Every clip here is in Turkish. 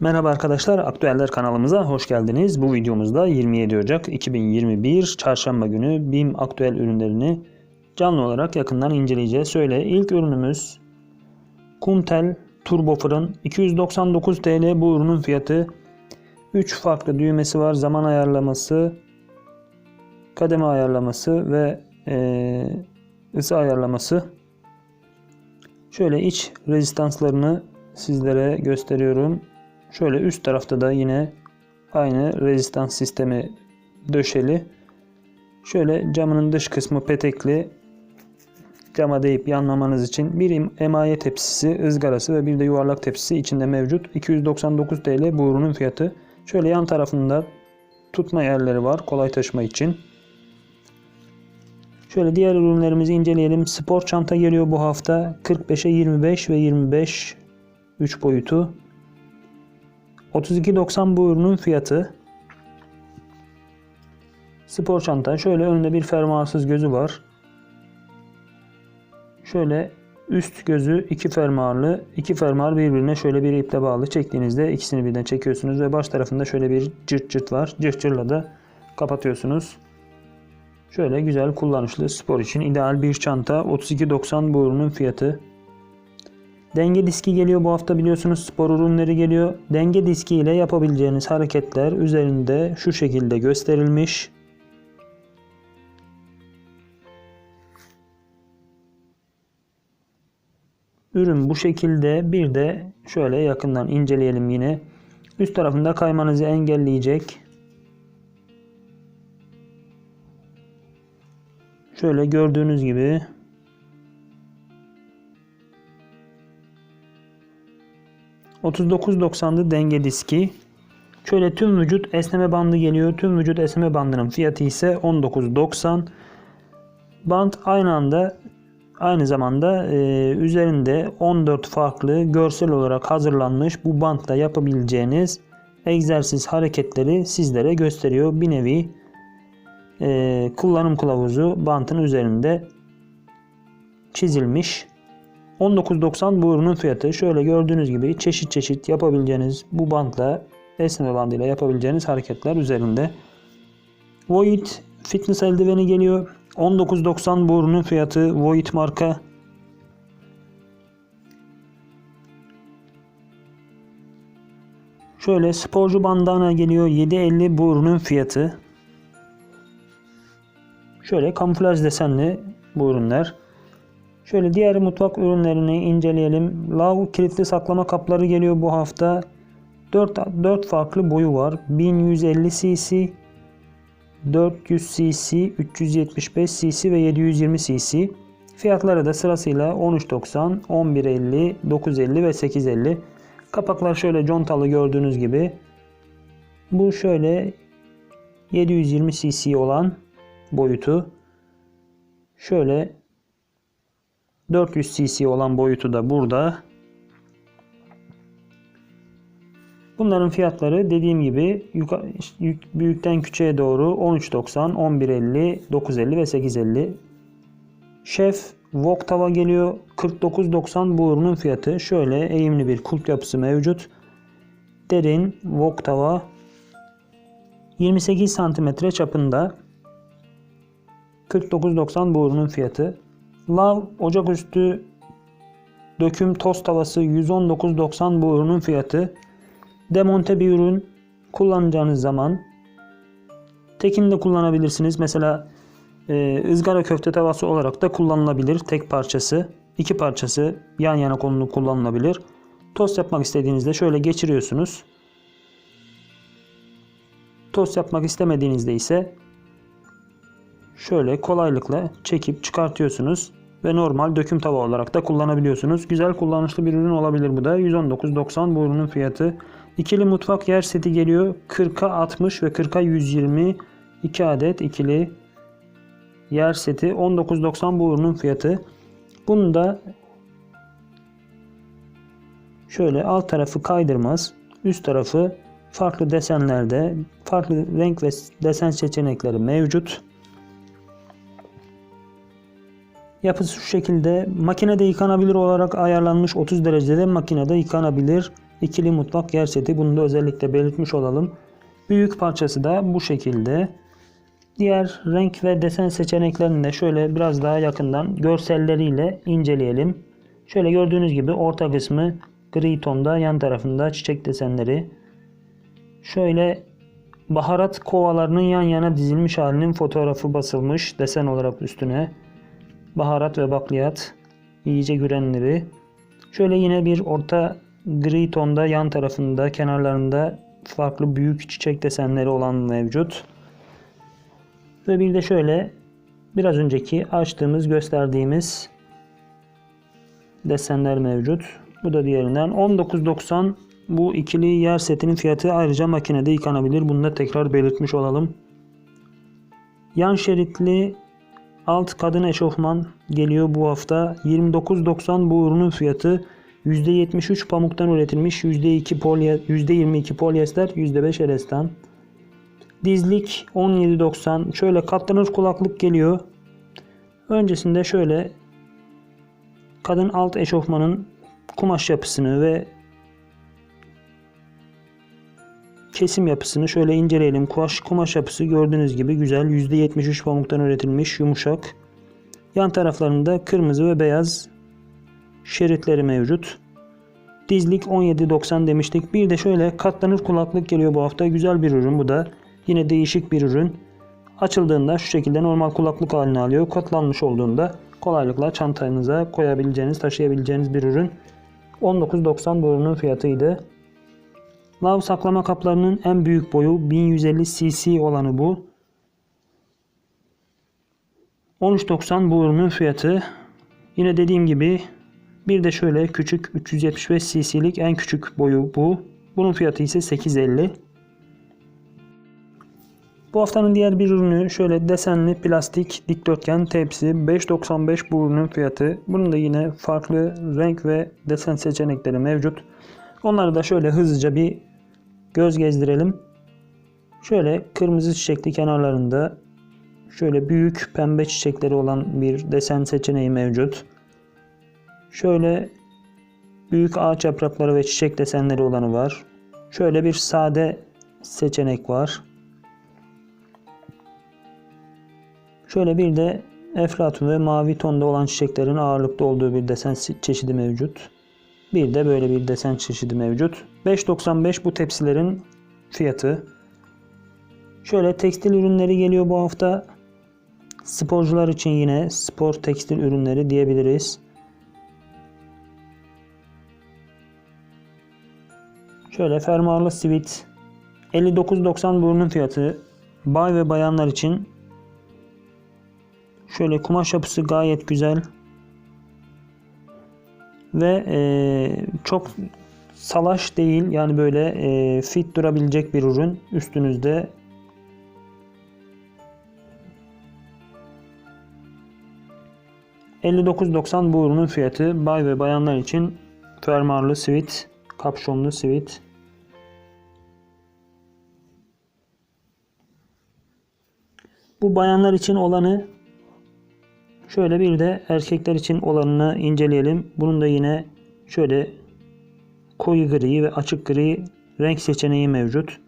Merhaba arkadaşlar, Aktüeller kanalımıza hoş geldiniz. Bu videomuzda 27 Ocak 2021 Çarşamba günü BİM aktüel ürünlerini canlı olarak yakından inceleyeceğiz. Şöyle ilk ürünümüz Kuntel Turbo Fırın 299 TL bu ürünün fiyatı. 3 farklı düğmesi var. Zaman ayarlaması, kademe ayarlaması ve eee, ısı ayarlaması. Şöyle iç rezistanslarını sizlere gösteriyorum. Şöyle üst tarafta da yine aynı rezistans sistemi döşeli. Şöyle camının dış kısmı petekli. Cama değip yanmamanız için bir emaye tepsisi, ızgarası ve bir de yuvarlak tepsisi içinde mevcut. 299 TL bu ürünün fiyatı. Şöyle yan tarafında tutma yerleri var kolay taşıma için. Şöyle diğer ürünlerimizi inceleyelim. Spor çanta geliyor bu hafta. 45'e 25 ve 25 3 boyutu. 32.90 bu ürünün fiyatı. Spor çanta. Şöyle önünde bir fermuarsız gözü var. Şöyle üst gözü iki fermuarlı. iki fermuar birbirine şöyle bir iple bağlı. Çektiğinizde ikisini birden çekiyorsunuz ve baş tarafında şöyle bir cırt cırt var. Cırt cırtla da kapatıyorsunuz. Şöyle güzel kullanışlı spor için ideal bir çanta. 32.90 bu ürünün fiyatı. Denge diski geliyor bu hafta biliyorsunuz spor ürünleri geliyor. Denge diski ile yapabileceğiniz hareketler üzerinde şu şekilde gösterilmiş. Ürün bu şekilde bir de şöyle yakından inceleyelim yine. Üst tarafında kaymanızı engelleyecek. Şöyle gördüğünüz gibi ...39.90'dı denge diski. Şöyle tüm vücut esneme bandı geliyor. Tüm vücut esneme bandının fiyatı ise 19.90. Band aynı anda aynı zamanda e, üzerinde 14 farklı görsel olarak hazırlanmış bu bantla yapabileceğiniz egzersiz hareketleri sizlere gösteriyor. Bir nevi e, kullanım kılavuzu bantın üzerinde çizilmiş. 19.90 bu fiyatı. Şöyle gördüğünüz gibi çeşit çeşit yapabileceğiniz bu bantla esneme bandıyla yapabileceğiniz hareketler üzerinde. Void fitness eldiveni geliyor. 19.90 bu fiyatı. Void marka. Şöyle sporcu bandana geliyor. 7.50 bu fiyatı. Şöyle kamuflaj desenli bu ürünler. Şöyle diğer mutfak ürünlerini inceleyelim. Lav kilitli saklama kapları geliyor bu hafta. 4, 4 farklı boyu var. 1150 cc, 400 cc, 375 cc ve 720 cc. Fiyatları da sırasıyla 13.90, 11.50, 9.50 ve 8.50. Kapaklar şöyle contalı gördüğünüz gibi. Bu şöyle 720 cc olan boyutu. Şöyle 400 cc olan boyutu da burada. Bunların fiyatları dediğim gibi büyükten küçüğe doğru 13.90, 11.50, 9.50 ve 8.50. Şef Wok tava geliyor. 49.90 bu ürünün fiyatı. Şöyle eğimli bir kulp yapısı mevcut. Derin Wok tava 28 cm çapında. 49.90 bu ürünün fiyatı. Lav ocaküstü döküm tost tavası 119.90 bu ürünün fiyatı. Demonte bir ürün kullanacağınız zaman tekini kullanabilirsiniz. Mesela e, ızgara köfte tavası olarak da kullanılabilir. Tek parçası, iki parçası yan yana konulu kullanılabilir. Tost yapmak istediğinizde şöyle geçiriyorsunuz. Tost yapmak istemediğinizde ise şöyle kolaylıkla çekip çıkartıyorsunuz ve normal döküm tava olarak da kullanabiliyorsunuz. Güzel kullanışlı bir ürün olabilir bu da. 119.90 bu ürünün fiyatı. İkili mutfak yer seti geliyor. 40'a 60 ve 40'a 120 2 adet ikili yer seti 19.90 bu ürünün fiyatı. Bunu da şöyle alt tarafı kaydırmaz. Üst tarafı farklı desenlerde farklı renk ve desen seçenekleri mevcut. Yapısı şu şekilde makinede yıkanabilir olarak ayarlanmış 30 derecede makinede yıkanabilir. ikili mutlak yer seti. Bunu da özellikle belirtmiş olalım. Büyük parçası da bu şekilde. Diğer renk ve desen seçeneklerini de şöyle biraz daha yakından görselleriyle inceleyelim. Şöyle gördüğünüz gibi orta kısmı gri tonda yan tarafında çiçek desenleri. Şöyle baharat kovalarının yan yana dizilmiş halinin fotoğrafı basılmış desen olarak üstüne. Baharat ve bakliyat yiyecek ürünleri. Şöyle yine bir orta gri tonda yan tarafında kenarlarında farklı büyük çiçek desenleri olan mevcut. Ve bir de şöyle biraz önceki açtığımız gösterdiğimiz desenler mevcut. Bu da diğerinden 19.90 bu ikili yer setinin fiyatı ayrıca makinede yıkanabilir. Bunu da tekrar belirtmiş olalım. Yan şeritli alt kadın eşofman geliyor bu hafta. 29.90 bu ürünün fiyatı. %73 pamuktan üretilmiş. %2 polye, %22 polyester, %5 elestan. Dizlik 17.90. Şöyle katlanır kulaklık geliyor. Öncesinde şöyle kadın alt eşofmanın kumaş yapısını ve kesim yapısını şöyle inceleyelim. Kumaş, kumaş yapısı gördüğünüz gibi güzel. %73 pamuktan üretilmiş yumuşak. Yan taraflarında kırmızı ve beyaz şeritleri mevcut. Dizlik 17.90 demiştik. Bir de şöyle katlanır kulaklık geliyor bu hafta. Güzel bir ürün bu da. Yine değişik bir ürün. Açıldığında şu şekilde normal kulaklık halini alıyor. Katlanmış olduğunda kolaylıkla çantanıza koyabileceğiniz, taşıyabileceğiniz bir ürün. 19.90 bu ürünün fiyatıydı. Lav saklama kaplarının en büyük boyu 1150 cc olanı bu. 13.90 bu ürünün fiyatı. Yine dediğim gibi bir de şöyle küçük 375 cc'lik en küçük boyu bu. Bunun fiyatı ise 8.50. Bu haftanın diğer bir ürünü şöyle desenli plastik dikdörtgen tepsi 5.95 bu ürünün fiyatı. Bunun da yine farklı renk ve desen seçenekleri mevcut. Onları da şöyle hızlıca bir göz gezdirelim. Şöyle kırmızı çiçekli kenarlarında şöyle büyük pembe çiçekleri olan bir desen seçeneği mevcut. Şöyle büyük ağaç yaprakları ve çiçek desenleri olanı var. Şöyle bir sade seçenek var. Şöyle bir de eflatun ve mavi tonda olan çiçeklerin ağırlıkta olduğu bir desen çeşidi mevcut. Bir de böyle bir desen çeşidi mevcut. 5.95 bu tepsilerin fiyatı. Şöyle tekstil ürünleri geliyor bu hafta. Sporcular için yine spor tekstil ürünleri diyebiliriz. Şöyle fermuarlı sivit 59.90 bu ürünün fiyatı. Bay ve bayanlar için şöyle kumaş yapısı gayet güzel ve e, çok salaş değil. Yani böyle e, fit durabilecek bir ürün. Üstünüzde $59.90 bu ürünün fiyatı. Bay ve bayanlar için fermuarlı sivit kapşonlu sivit. Bu bayanlar için olanı Şöyle bir de erkekler için olanını inceleyelim. Bunun da yine şöyle koyu gri ve açık gri renk seçeneği mevcut.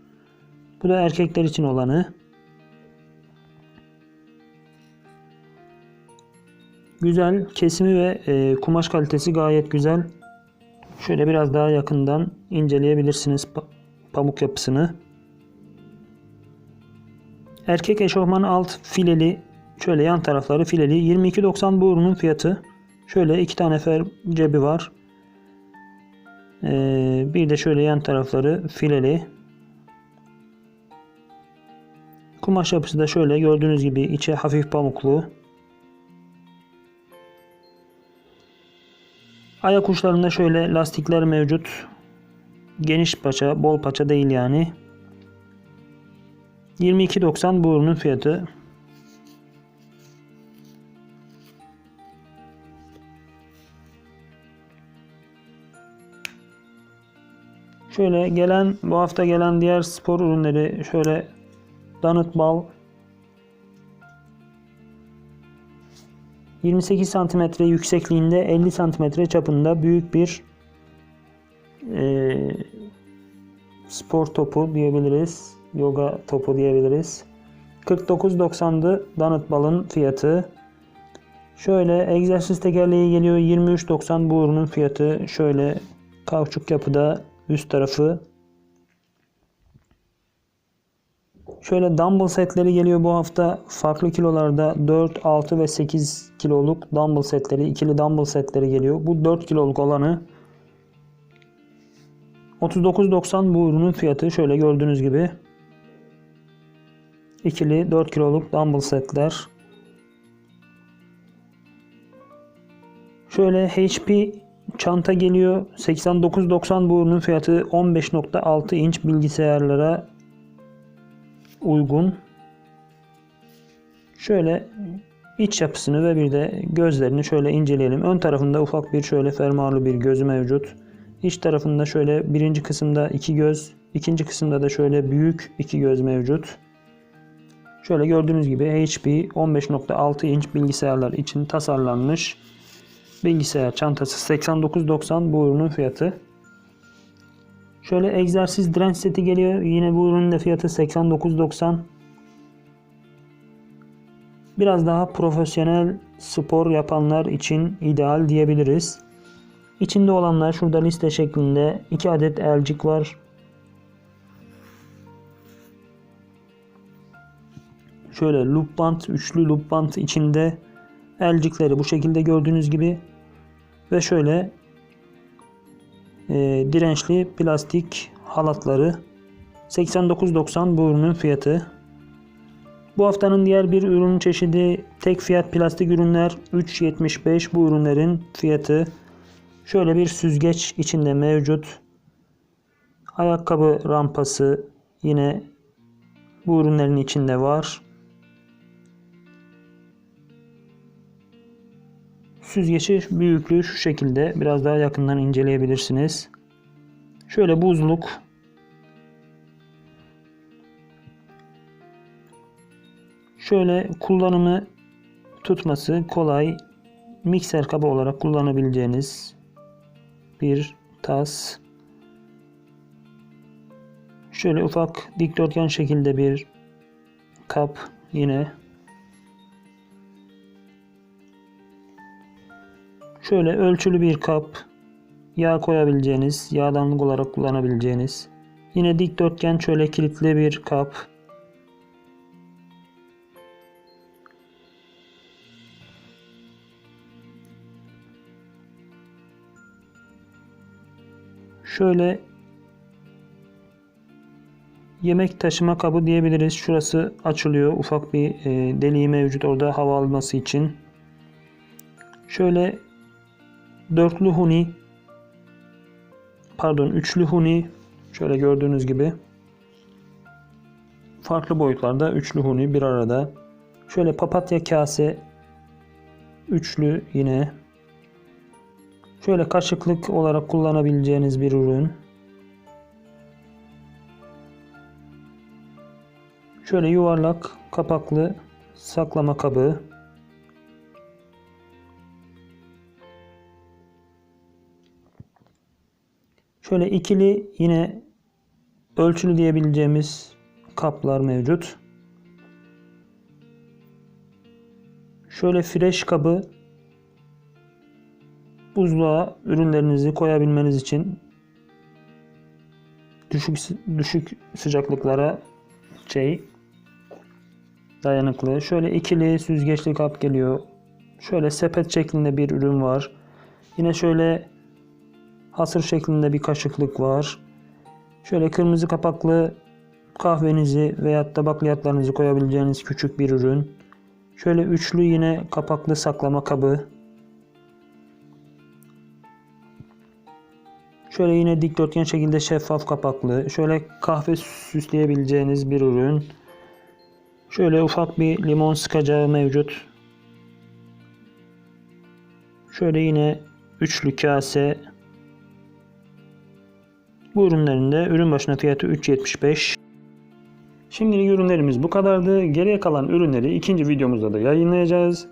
Bu da erkekler için olanı. Güzel kesimi ve e, kumaş kalitesi gayet güzel. Şöyle biraz daha yakından inceleyebilirsiniz pamuk yapısını. Erkek eşofman alt fileli Şöyle yan tarafları fileli. 22.90 bu ürünün fiyatı. Şöyle iki tane fer cebi var. Ee, bir de şöyle yan tarafları fileli. Kumaş yapısı da şöyle gördüğünüz gibi içe hafif pamuklu. Ayak uçlarında şöyle lastikler mevcut. Geniş paça, bol paça değil yani. 22.90 bu ürünün fiyatı. Şöyle gelen bu hafta gelen diğer spor ürünleri şöyle Donut Ball 28 cm yüksekliğinde 50 cm çapında büyük bir e, spor topu diyebiliriz. Yoga topu diyebiliriz. 49.90'dı Donut Ball'ın fiyatı. Şöyle egzersiz tekerleği geliyor 23.90 bu ürünün fiyatı. Şöyle kauçuk yapıda üst tarafı. Şöyle dumbbell setleri geliyor bu hafta. Farklı kilolarda 4, 6 ve 8 kiloluk dumbbell setleri, ikili dumbbell setleri geliyor. Bu 4 kiloluk olanı 39.90 bu ürünün fiyatı. Şöyle gördüğünüz gibi ikili 4 kiloluk dumbbell setler. Şöyle HP çanta geliyor. 89.90 bu ürünün fiyatı 15.6 inç bilgisayarlara uygun. Şöyle iç yapısını ve bir de gözlerini şöyle inceleyelim. Ön tarafında ufak bir şöyle fermuarlı bir gözü mevcut. İç tarafında şöyle birinci kısımda iki göz, ikinci kısımda da şöyle büyük iki göz mevcut. Şöyle gördüğünüz gibi HP 15.6 inç bilgisayarlar için tasarlanmış bilgisayar çantası 89.90 bu ürünün fiyatı. Şöyle egzersiz direnç seti geliyor. Yine bu ürünün de fiyatı 89.90. Biraz daha profesyonel spor yapanlar için ideal diyebiliriz. İçinde olanlar şurada liste şeklinde 2 adet elcik var. Şöyle loop band, üçlü loop band içinde elcikleri bu şekilde gördüğünüz gibi ve şöyle e, dirençli plastik halatları 89.90 bu ürünün fiyatı. Bu haftanın diğer bir ürün çeşidi tek fiyat plastik ürünler 3.75 bu ürünlerin fiyatı. Şöyle bir süzgeç içinde mevcut. Ayakkabı rampası yine bu ürünlerin içinde var. Süzgeci büyüklüğü şu şekilde. Biraz daha yakından inceleyebilirsiniz. Şöyle buzluk. Şöyle kullanımı tutması kolay. Mikser kabı olarak kullanabileceğiniz bir tas. Şöyle ufak dikdörtgen şekilde bir kap yine Şöyle ölçülü bir kap, yağ koyabileceğiniz, yağdanlık olarak kullanabileceğiniz. Yine dikdörtgen şöyle kilitli bir kap. Şöyle yemek taşıma kabı diyebiliriz. Şurası açılıyor. Ufak bir e, deliği mevcut orada hava alması için. Şöyle dörtlü huni pardon üçlü huni şöyle gördüğünüz gibi. Farklı boyutlarda üçlü huni bir arada. Şöyle papatya kase üçlü yine. Şöyle kaşıklık olarak kullanabileceğiniz bir ürün. Şöyle yuvarlak kapaklı saklama kabı Şöyle ikili yine ölçülü diyebileceğimiz kaplar mevcut. Şöyle fresh kabı buzluğa ürünlerinizi koyabilmeniz için düşük düşük sıcaklıklara şey dayanıklı. Şöyle ikili süzgeçli kap geliyor. Şöyle sepet şeklinde bir ürün var. Yine şöyle hasır şeklinde bir kaşıklık var. Şöyle kırmızı kapaklı kahvenizi veya da bakliyatlarınızı koyabileceğiniz küçük bir ürün. Şöyle üçlü yine kapaklı saklama kabı. Şöyle yine dikdörtgen şekilde şeffaf kapaklı. Şöyle kahve süsleyebileceğiniz bir ürün. Şöyle ufak bir limon sıkacağı mevcut. Şöyle yine üçlü kase bu ürünlerin de ürün başına fiyatı 3.75. Şimdilik ürünlerimiz bu kadardı. Geriye kalan ürünleri ikinci videomuzda da yayınlayacağız.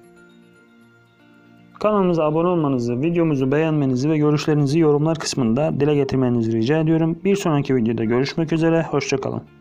Kanalımıza abone olmanızı, videomuzu beğenmenizi ve görüşlerinizi yorumlar kısmında dile getirmenizi rica ediyorum. Bir sonraki videoda görüşmek üzere, hoşçakalın.